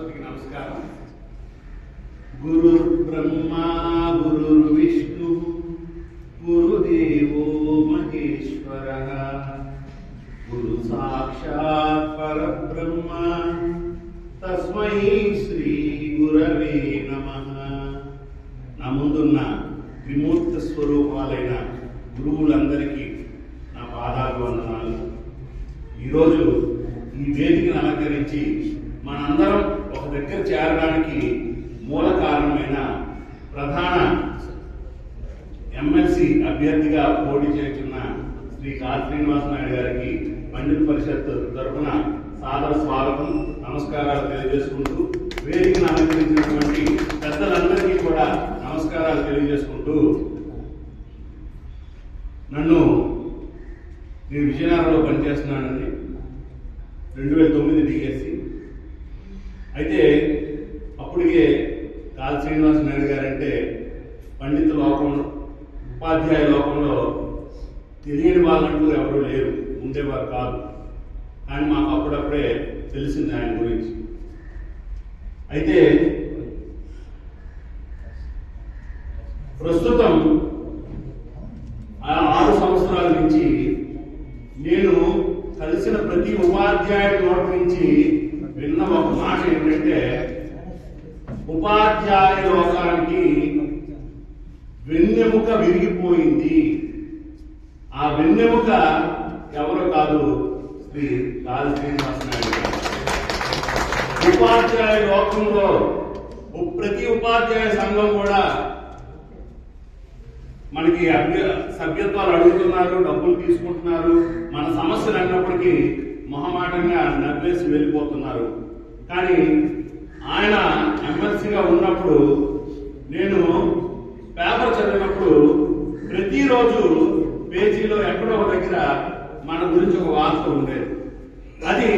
సరస్వతికి నమస్కారం. గురు బ్రహ్మా గురు విష్ణు గురుదేవో మహేశ్వర. గురు సాక్షాత్ పరబ్రహ్మ తస్మై శ్రీ గురవే నమ. నా ముందున్న విమూర్త స్వరూపాలైన గురువులందరికీ నా పాదాలు వందనాలు ఈరోజు ఈ వేదికను అలంకరించి మనందరం ఒక దగ్గర చేరడానికి మూల కారణమైన ప్రధాన ఎమ్మెల్సీ అభ్యర్థిగా పోటీ చేస్తున్న శ్రీ కార్ శ్రీనివాస నాయుడు గారికి పండిత పరిషత్ తరఫున సాదర స్వాగతం నమస్కారాలు తెలియజేసుకుంటూ వేదికను అలంకరించినటువంటి పెద్దలందరికీ కూడా నమస్కారాలు తెలియజేసుకుంటూ నన్ను నేను విజయనగరంలో పనిచేస్తున్నానండి. రెండు వేల తొమ్మిది డిఎస్సి. అయితే అప్పటికే కాల్ శ్రీనివాస నాయుడు గారంటే పండిత లోకంలో ఉపాధ్యాయ లోకంలో తెలియని వాళ్ళంటూ ఎవరూ లేరు ఉండేవారు కాదు. కానీ మాకు అప్పుడప్పుడే తెలిసింది ఆయన గురించి. అయితే ప్రస్తుతం ఆ ఆరు సంవత్సరాల నుంచి నేను కలిసిన ప్రతి ఉపాధ్యాయుడి నోటి నుంచి మాట ఏంటంటే ఉపాధ్యాయ లోకానికి వెన్నెముక విరిగిపోయింది. ఆ వెన్నెముక ఎవరు కాదు శ్రీ లాల్ శ్రీనివాస ఉపాధ్యాయ లోకంలో ప్రతి ఉపాధ్యాయ సంఘం కూడా మనకి అభ్య సభ్యత్వాలు అడుగుతున్నారు డబ్బులు తీసుకుంటున్నారు. మన సమస్యలు అన్నప్పటికీ మొహమాటంగా నవ్వేసి వెళ్ళిపోతున్నారు. కానీ ఆయన ఎమ్మెల్సీగా ఉన్నప్పుడు నేను పేపర్ చదివినప్పుడు ప్రతిరోజు పేజీలో ఎక్కడో ఒక దగ్గర మన గురించి ఒక వార్త ఉండేది. అది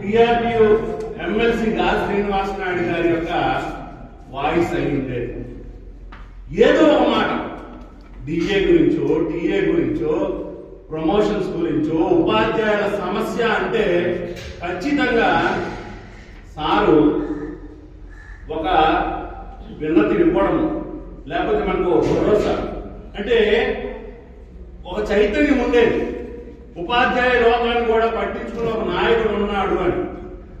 టిఆర్పియు ఎమ్మెల్సీ గా శ్రీనివాస నాయుడు గారి యొక్క వాయిస్ అయి ఉండేది. ఏదో ఒక మాట డిఏ గురించో టీఏ గురించో ప్రమోషన్స్ గురించో ఉపాధ్యాయుల సమస్య అంటే ఖచ్చితంగా సారు ఒక విన్నతి ఇవ్వడం లేకపోతే మనకు ఒక భరోసా అంటే ఒక చైతన్యం ఉండేది. ఉపాధ్యాయ లోకాన్ని కూడా పట్టించుకున్న ఒక నాయకుడు ఉన్నాడు అని.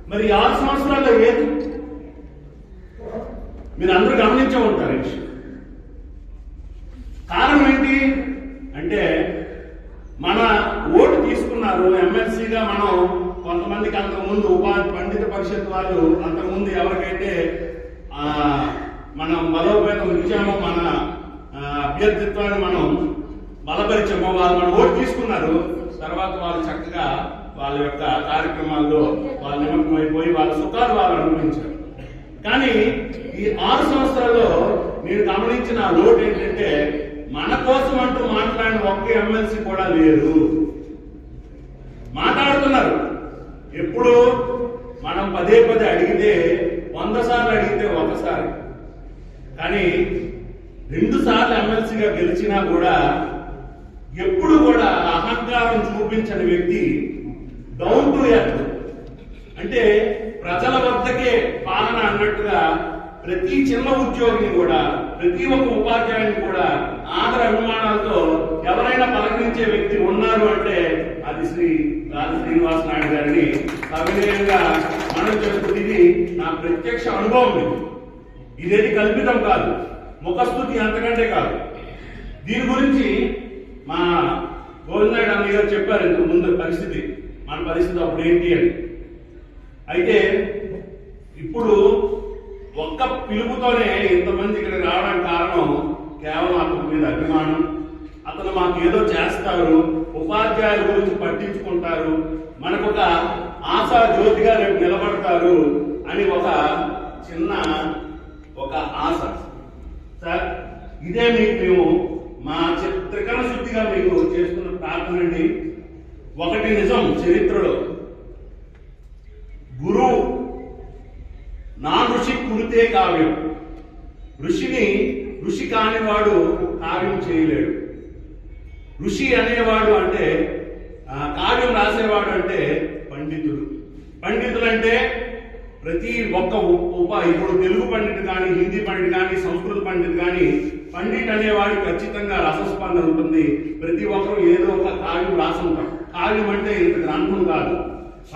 మరి ఆరు సంవత్సరాల్లో ఏది? మీరు అందరూ గమనించే ఉంటారు కారణం ఏంటి? అంటే మన ఓటు తీసుకున్నారు ఎమ్మెల్సీగా మనం కొంతమందికి అంతకుముందు ఉపాధి పండిత పరిషత్ వాళ్ళు అంతకుముందు ఎవరికైతే ఆ, మనం బలోపేతం ఇచ్చామో మన అభ్యర్థిత్వాన్ని మనం బలపరిచామో వాళ్ళు మన ఓటు తీసుకున్నారు. తర్వాత వాళ్ళు చక్కగా వాళ్ళ యొక్క కార్యక్రమాల్లో వాళ్ళు నిమగ్నమైపోయి వాళ్ళ సుఖాలు వాళ్ళు అనుభవించారు. కానీ ఈ ఆరు సంవత్సరాల్లో నేను గమనించిన లోటు ఏంటంటే మన కోసం అంటూ మాట్లాడిన ఒక్క ఎమ్మెల్సీ కూడా లేరు. మాట్లాడుతున్నారు. ఎప్పుడు మనం పదే పదే అడిగితే వంద సార్లు అడిగితే ఒకసారి కానీ రెండు సార్లు ఎమ్మెల్సీగా గెలిచినా కూడా ఎప్పుడు కూడా అహంకారం చూపించని వ్యక్తి డౌన్ టు ఎర్త్ అంటే ప్రజల వద్దకే పాలన అన్నట్టుగా ప్రతి చిన్న ఉద్యోగిని కూడా ప్రతి ఒక్క ఉపాధ్యాయుని కూడా ఆదర అభిమానాలతో ఎవరైనా పలకరించే వ్యక్తి ఉన్నారు అంటే అది శ్రీ రాజు శ్రీనివాస నాయుడు గారిని సవినయంగా మనం చేస్తుంది ఇది నా ప్రత్యక్ష అనుభవం ఇది. ఇదేది కల్పితం కాదు ముఖస్థుతి అంతకంటే కాదు. దీని గురించి మా గోవిందనాయుడు అన్నయ్య గారు చెప్పారు ఇంతకు ముందు పరిస్థితి మన పరిస్థితి అప్పుడు ఏంటి అని. అయితే ఇప్పుడు ఒక్క పిలుపుతోనే ఇంతమంది ఇక్కడ రావడానికి కారణం కేవలం అతని మీద అభిమానం. అతను మాకు ఏదో చేస్తారు ఉపాధ్యాయుల గురించి పట్టించుకుంటారు మనకు ఒక ఆశా జ్యోతిగా రేపు నిలబడతారు అని ఒక చిన్న ఒక ఆశ. సార్ ఇదే మీకు మేము మా చిత్రకరణ శుద్ధిగా మీకు చేస్తున్న ప్రార్థన అండి. ఒకటి నిజం చరిత్రలో గురువు నా అంతే కావ్యం. ఋషిని ఋషి కానివాడు కావ్యం చేయలేడు. ఋషి అనేవాడు అంటే కావ్యం రాసేవాడు అంటే పండితుడు. పండితులు అంటే ప్రతి ఒక్క ఉప ఇప్పుడు తెలుగు పండిట్ కానీ హిందీ పండిట్ కానీ సంస్కృత పండిట్ కానీ పండిట్ అనేవాడు ఖచ్చితంగా రసస్పందన ఉంటుంది. ప్రతి ఒక్కరూ ఏదో ఒక కావ్యం రాసుంటాం కావ్యం అంటే ఇంత గ్రంథం కాదు.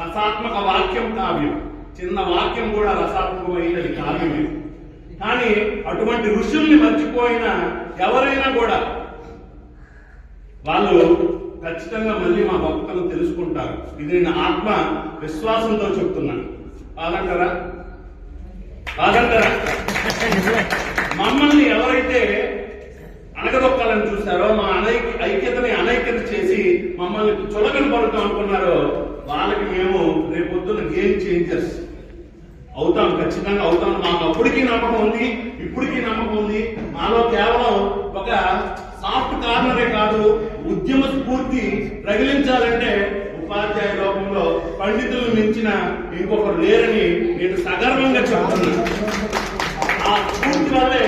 రసాత్మక వాక్యం కావ్యం. చిన్న వాక్యం కూడా రసాత్మకమైనది కాదు కానీ అటువంటి ఋషుల్ని మర్చిపోయిన ఎవరైనా కూడా వాళ్ళు ఖచ్చితంగా మళ్ళీ మా భక్తులు తెలుసుకుంటారు. ఇది నేను ఆత్మ విశ్వాసంతో చెప్తున్నాను. కాదంటారా కాదంటారా మమ్మల్ని ఎవరైతే అనగదొక్కాలని చూశారో మా అనైక్య ఐక్యతని అనైక్యత చేసి మమ్మల్ని చులకన పడుతాం అనుకున్నారో వాళ్ళకి మేము రేపొద్దున గేమ్ చేంజర్స్ అవుతాం ఖచ్చితంగా అవుతాం మాకు అప్పటికీ నమ్మకం ఉంది ఇప్పటికీ నమ్మకం ఉంది. మాలో కేవలం ఒక సాఫ్ట్ కార్నరే కాదు ఉద్యమ స్ఫూర్తి ప్రగిలించాలంటే ఉపాధ్యాయ లోకంలో పండితులను మించిన ఇంకొకరు లేరని నేను సగర్వంగా చెప్తున్నాను. ఆ స్ఫూర్తి వల్లే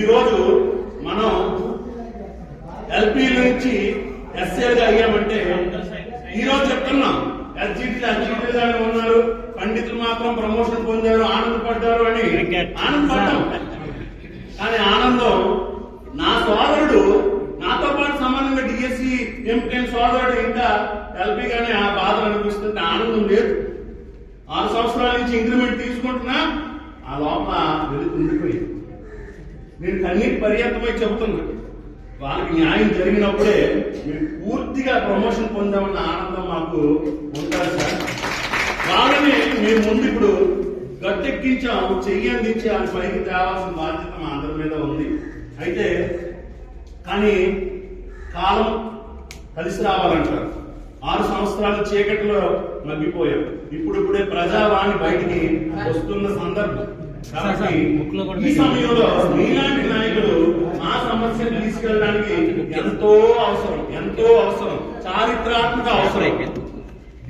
ఈరోజు మనం ఎల్పీ నుంచి ఎస్ఏగా అయ్యామంటే ఈ రోజు చెప్తున్నాం ఎస్జీటీ ఎస్జీటీగానే ఉన్నారు. పండితులు మాత్రం ప్రమోషన్ పొందారు ఆనందపడ్డారు అని. ఆనందపడ్డాం. కానీ ఆనందం నా సోదరుడు నాతో పాటు సమానంగా డిఎస్సి ఎంపికైన సోదరుడు ఇంకా ఎల్పీగానే ఆ బాధలు అనిపిస్తుంటే ఆనందం లేదు. ఆరు సంవత్సరాల నుంచి ఇంక్రిమెంట్ తీసుకుంటున్నా ఆ లోపల ఉండిపోయింది. నేను కన్నీటి పర్యంతమై చెబుతున్నా. వాళ్ళకి న్యాయం జరిగినప్పుడే మేము పూర్తిగా ప్రమోషన్ పొందామన్న ఆనందం మాకు ఉంటుంది సార్ వాళ్ళని మేము ముందు ఇప్పుడు గట్టెక్కించాం చెయ్యి అందించి ఆ పైకి తేవాల్సిన బాధ్యత మా అందరి మీద ఉంది. అయితే కానీ కాలం కలిసి రావాలంటారు. ఆరు సంవత్సరాల చీకటిలో మగ్గిపోయాం. ఇప్పుడిప్పుడే ప్రజావాణి బయటికి వస్తున్న సందర్భం. కాబట్టి ఈ సమయంలో మీలాంటి నాయకులు మా సమస్యను తీసుకెళ్ళడానికి ఎంతో అవసరం ఎంతో అవసరం చారిత్రాత్మక అవసరం.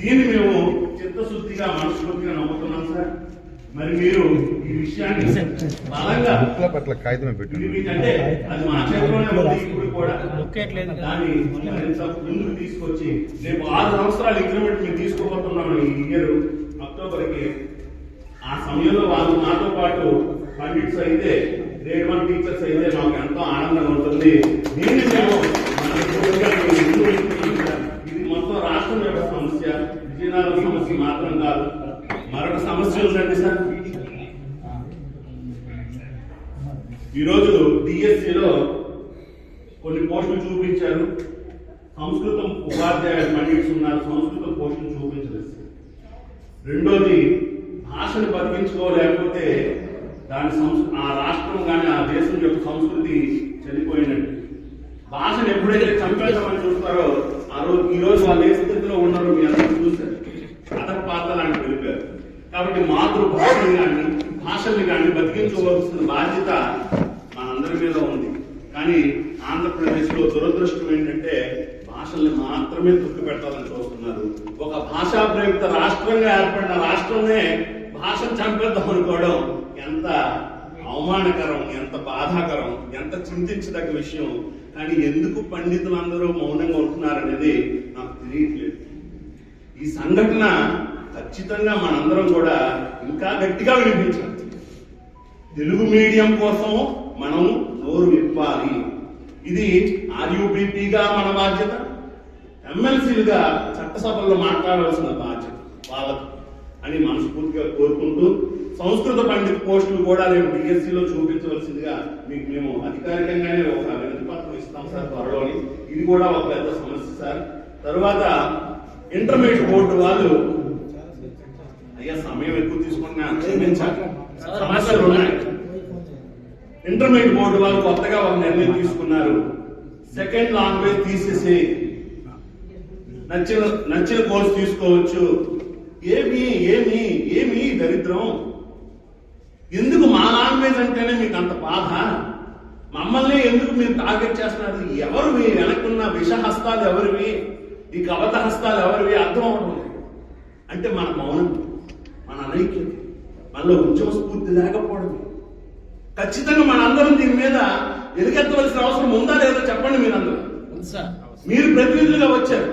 దీన్ని మేము చిత్తశుద్ధిగా మనస్ఫూర్తిగా నమ్ముతున్నాం సార్. మరి మీరు ఈ విషయాన్ని బలంగా అది మా చేతిలోనే ఉంది ఇప్పుడు కూడా. దాన్ని ముందుకు తీసుకొచ్చి రేపు ఆరు సంవత్సరాల ఇంక్రిమెంట్ మేము తీసుకోబోతున్నాం ఈ ఇయర్ అక్టోబర్కి ఆ సమయంలో వాళ్ళు మాతో పాటు పండిట్స్ అయితే గ్రేడ్ వన్ టీచర్స్ అయితే మాకు ఎంతో ఆనందంగా ఉంటుంది. దీన్ని కొన్ని పోస్టులు చూపించారు. సంస్కృతం ఉపాధ్యాయ పండిట్స్ ఉన్నారు సంస్కృతం పోస్టులు చూపించలేదు. రెండోది భాషను బతికించుకోలేకపోతే దాని సంస్ ఆ రాష్ట్రం కానీ ఆ దేశం యొక్క సంస్కృతి చనిపోయినట్టు. భాషను ఎప్పుడైతే చంపేద్దామని చూస్తారో ఆ రోజు ఈ రోజు వాళ్ళు ఏ స్థితిలో ఉన్నారో మీ అందరూ చూశారు. అతని పాత్ర లాంటి వెళ్ళిపోయారు. కాబట్టి మాతృభాషని కానీ భాషల్ని కానీ బతికించవలసిన బాధ్యత మనందరి మీద ఉంది. కానీ ఆంధ్రప్రదేశ్లో దురదృష్టం ఏంటంటే భాషల్ని మాత్రమే తొక్కి పెట్టాలని చూస్తున్నారు. ఒక భాషా ప్రయుక్త రాష్ట్రంగా ఏర్పడిన రాష్ట్రమే భాషను చంపేద్దాం అనుకోవడం ఎంత అవమానకరం ఎంత బాధాకరం ఎంత చింతించదగ్గ విషయం. కానీ ఎందుకు పండితులందరూ మౌనంగా ఉంటున్నారనేది నాకు తెలియట్లేదు. ఈ సంఘటన ఖచ్చితంగా మనందరం కూడా ఇంకా గట్టిగా వినిపించాలి. తెలుగు మీడియం కోసం మనం నోరు విప్పాలి. ఇది ఆర్యూబీపీగా మన బాధ్యత. ఎమ్మెల్సీలుగా చట్టసభల్లో మాట్లాడవలసిన బాధ్యత వాళ్ళకు అని మనస్ఫూర్తిగా కోరుకుంటూ సంస్కృత పండిత్ పోస్టులు కూడా రేపు డిఎస్సిలో చూపించవలసిందిగా మీకు మేము అధికారికంగానే ఒక వినతి పత్రం ఇస్తాం సార్ త్వరలోని. ఇది కూడా ఒక పెద్ద సమస్య సార్. తరువాత ఇంటర్మీడియట్ బోర్డు వాళ్ళు అయ్యా సమయం ఎక్కువ తీసుకున్నా క్షమించాలి సమస్యలు ఉన్నాయి. ఇంటర్మీడియట్ బోర్డు వాళ్ళు కొత్తగా ఒక నిర్ణయం తీసుకున్నారు. సెకండ్ లాంగ్వేజ్ తీసేసి నచ్చిన నచ్చిన కోర్స్ తీసుకోవచ్చు. ఏమి ఏమి ఏమి దరిద్రం? ఎందుకు మా లాంగ్వేజ్ అంటేనే మీకు అంత బాధ? మమ్మల్ని ఎందుకు మీరు టార్గెట్ చేస్తున్నారు? ఎవరు మీ వెనక్కున్న విషహస్తాలు ఎవరివి? ఈ కవత హస్తాలు ఎవరివి? అర్థం అవడం లేదు. అంటే మన మౌనం మన అనైక్యత మనలో ఉద్యమ స్ఫూర్తి లేకపోవడం ఖచ్చితంగా మనందరం దీని మీద ఎలుగెత్తవలసిన అవసరం ఉందా లేదా చెప్పండి మీరందరూ. మీరు ప్రతినిధులుగా వచ్చారు.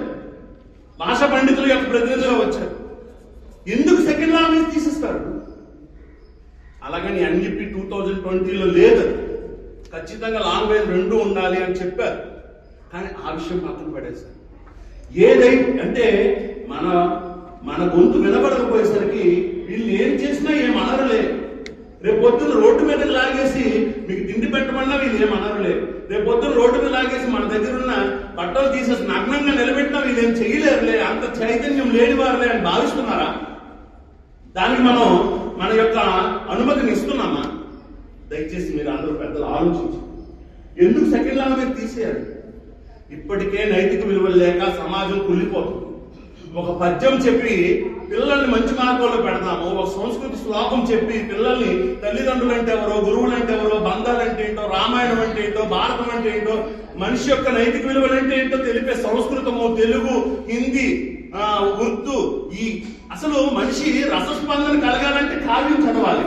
భాష పండితుల యొక్క ప్రతినిధులుగా వచ్చారు. ఎందుకు సెకండ్ లాంగ్వేజ్ తీసిస్తారు? అలాగని ఎన్జిపి టూ థౌజండ్ ట్వంటీలో లేదు. ఖచ్చితంగా లాంగ్వేజ్ రెండు ఉండాలి అని చెప్పారు. కానీ ఆ విషయం పక్కన పడేశారు ఏదైతే అంటే మన మన గొంతు వినబడకపోయేసరికి వీళ్ళు ఏం చేసినా ఏం అనరులే. రేపు పొద్దున్న రోడ్డు మీద లాగేసి మీకు తిండి పెట్టమన్నా వీళ్ళు ఏం అనరులే రేపు పొద్దున్న రోడ్డు మీద లాగేసి మన దగ్గర ఉన్న బట్టలు తీసేసి నగ్నంగా నిలబెట్టినా వీళ్ళు ఏం చేయలేరులే అంత చైతన్యం లేని వారులే అని భావిస్తున్నారా? దానికి మనం మన యొక్క అనుమతిని ఇస్తున్నామా? దయచేసి మీరు అందరూ పెద్దలు ఆలోచించి ఎందుకు సెకండ్ లాంగ్వేజ్ తీసేయాలి? ఇప్పటికే నైతిక విలువలు లేక సమాజం కుళ్ళిపోతుంది. ఒక పద్యం చెప్పి పిల్లల్ని మంచి మార్గంలో పెడతాము ఒక సంస్కృతి శ్లోకం చెప్పి పిల్లల్ని తల్లిదండ్రులు అంటే ఎవరో గురువులు అంటే ఎవరో బంధాలు అంటే ఏంటో రామాయణం అంటే ఏంటో భారతం అంటే ఏంటో మనిషి యొక్క నైతిక విలువలు అంటే ఏంటో తెలిపే సంస్కృతము తెలుగు హిందీ ఆ, ఉర్దూ ఈ. అసలు మనిషి రసస్పందన కలగాలంటే కావ్యం చదవాలి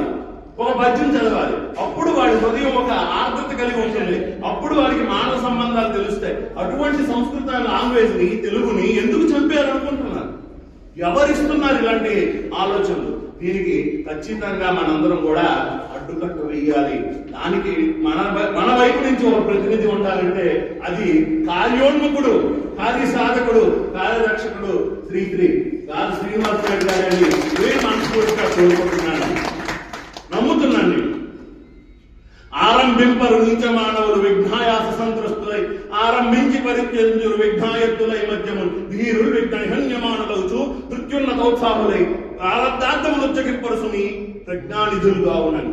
ఒక పద్యం చదవాలి. అప్పుడు వాడి హృదయం ఒక ఆర్ద్రత కలిగి ఉంటుంది. అప్పుడు వాడికి మానవ సంబంధాలు తెలుస్తాయి. అటువంటి సంస్కృత లాంగ్వేజ్ని తెలుగుని ఎందుకు చంపారు అనుకుంటున్నారు ఎవరిస్తున్నారు ఇలాంటి ఆలోచనలు? దీనికి ఖచ్చితంగా మనందరం కూడా అడ్డుకట్టు వేయాలి దానికి మన మన వైపు నుంచి ఒక ప్రతినిధి ఉండాలంటే అది కార్యోన్ముఖుడు కార్య సాధకుడు కార్యరక్షకుడు శ్రీశ్రీ గాలి శ్రీనివాస రెడ్డి గారని మనస్ఫూర్తిగా కోరుకుంటున్నాను మృత్యున్నతోత్సాహులై ప్రారంధార్థములు ఉచ్చకింపరుసుని ప్రజ్ఞానిధులు కావునని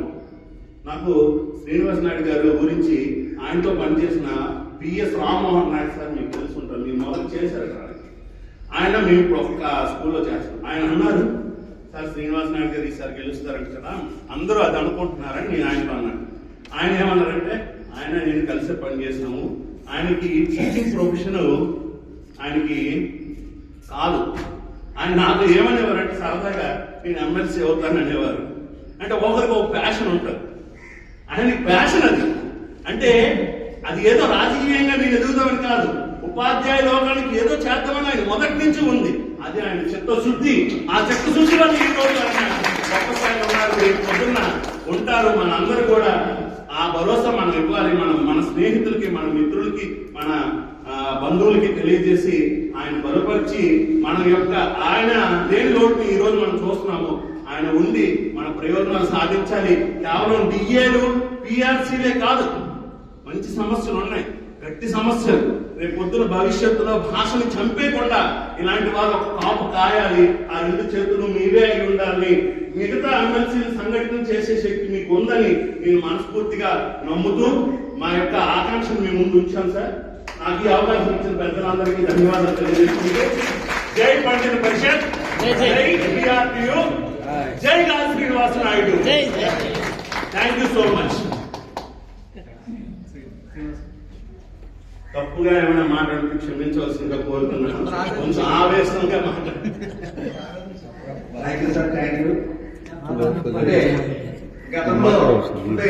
నాకు శ్రీనివాస్ నాయుడు గారు గురించి ఆయనతో పనిచేసిన పిఎస్ రామ్మోహన్ నాయుడు సార్ మీకు తెలుసుంటారు. మీరు మొదలు చేశారు ఆయన మేము ఇప్పుడు ఒక స్కూల్లో చేస్తాం ఆయన అన్నారు సార్ శ్రీనివాస్ నాయుడు గారు ఈసారి గెలుస్తారంట కదా. అందరూ అది అనుకుంటున్నారని నేను ఆయనతో అన్నాను. ఆయన ఏమన్నారంటే ఆయన నేను కలిసి పనిచేసాము ఆయనకి టీచింగ్ ప్రొఫెషన్ ఆయనకి కాదు. ఆయన నాకు ఏమనేవారంటే సరదాగా నేను ఎమ్మెల్సీ అవుతాను అనేవారు. అంటే ఒకరికి ఒక ప్యాషన్ ఉంటుంది. ఆయనకి ప్యాషన్ అది. అంటే అది ఏదో రాజకీయంగా నేను ఎదుగుదామని కాదు. ఉపాధ్యాయ లోకానికి ఏదో చేద్దామని ఆయన మొదటి నుంచి ఉంది. అది ఆయన చిత్తశుద్ధి. ఆ చిత్తశుద్ధిలో ఈ రోజు ఆయన గొప్ప ఉన్నారు రేపు పొద్దున్న ఉంటారు మనందరూ కూడా. ఆ భరోసా మనం ఇవ్వాలి. మనం మన స్నేహితులకి మన మిత్రులకి మన బంధువులకి తెలియజేసి ఆయన బలపరిచి మన యొక్క ఆయన లేని లోటుని ఈ రోజు మనం చూస్తున్నాము. ఆయన ఉండి మన ప్రయోజనాలు సాధించాలి. కేవలం డిఏలు పిఆర్సీలే కాదు. మంచి సమస్యలు ఉన్నాయి. గట్టి సమస్యలు. రేపు పొద్దున భవిష్యత్తులో భాషను చంపేయకుండా ఇలాంటి వారు ఒక కాపు కాయాలి. ఆ రెండు చేతులు మీవే అయి ఉండాలి. మిగతా ఎమ్మెల్సీని సంఘటన చేసే శక్తి మీకు ఉందని నేను మనస్ఫూర్తిగా నమ్ముతూ మా యొక్క ఆకాంక్షను మీ ముందు ఉంచాను సార్. నాకు ఈ అవకాశం ఇచ్చిన పెద్దలందరికీ ధన్యవాదాలు తెలియజేసుకుంటూ జై పండిత పరిషత్ జై జై. జై పిఆర్టీయు జై గాలి శ్రీనివాస నాయుడు జై జై థ్యాంక్ యూ సో మచ్ తప్పుగా ఏమైనా మాట్లాడితే క్షమించవలసిందిగా కోరుతున్నాను కొంచెం ఆవేశంగా మాట్లాడు thank you sir thank you అంటే గతంలో అంటే